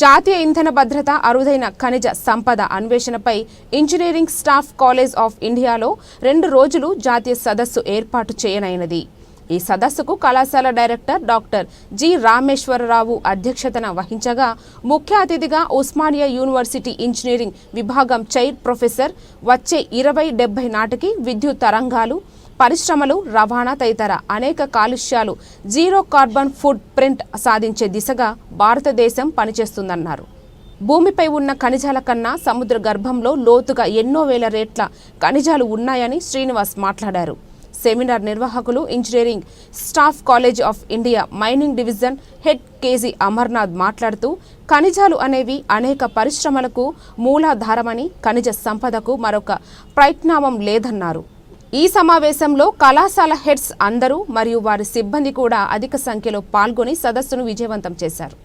జాతీయ ఇంధన భద్రత అరుదైన ఖనిజ సంపద అన్వేషణపై ఇంజనీరింగ్ స్టాఫ్ కాలేజ్ ఆఫ్ ఇండియాలో రెండు రోజులు జాతీయ సదస్సు ఏర్పాటు చేయనైనది. ఈ సదస్సుకు కళాశాల డైరెక్టర్ డాక్టర్ జి రామేశ్వరరావు అధ్యక్షతన వహించగా ముఖ్య అతిథిగా ఉస్మానియా యూనివర్సిటీ ఇంజనీరింగ్ విభాగం చైర్ ప్రొఫెసర్ వచ్చే ఇరవై డెబ్బై నాటికి విద్యుత్ తరంగాలు పరిశ్రమలు రవాణా తదితర అనేక కాలుష్యాలు జీరో కార్బన్ ఫుడ్ ప్రింట్ సాధించే దిశగా భారతదేశం పనిచేస్తుందన్నారు. భూమిపై ఉన్న ఖనిజాల కన్నా సముద్ర గర్భంలో లోతుగా ఎన్నో వేల రేట్ల ఖనిజాలు ఉన్నాయని శ్రీనివాస్ మాట్లాడారు. సెమినార్ నిర్వాహకులు engineering staff college of India mining division head K Amarnath మాట్లాడుతూ ఖనిజాలు అనేవి అనేక పరిశ్రమలకు మూలాధారమని ఖనిజ సంపదకు మరొక ప్రయత్నామం లేదన్నారు. ఈ సమావేశంలో కళాశాల హెడ్స్ అందరూ మరియు వారి సిబ్బంది కూడా అధిక సంఖ్యలో పాల్గొని సదస్సును విజయవంతం చేశారు.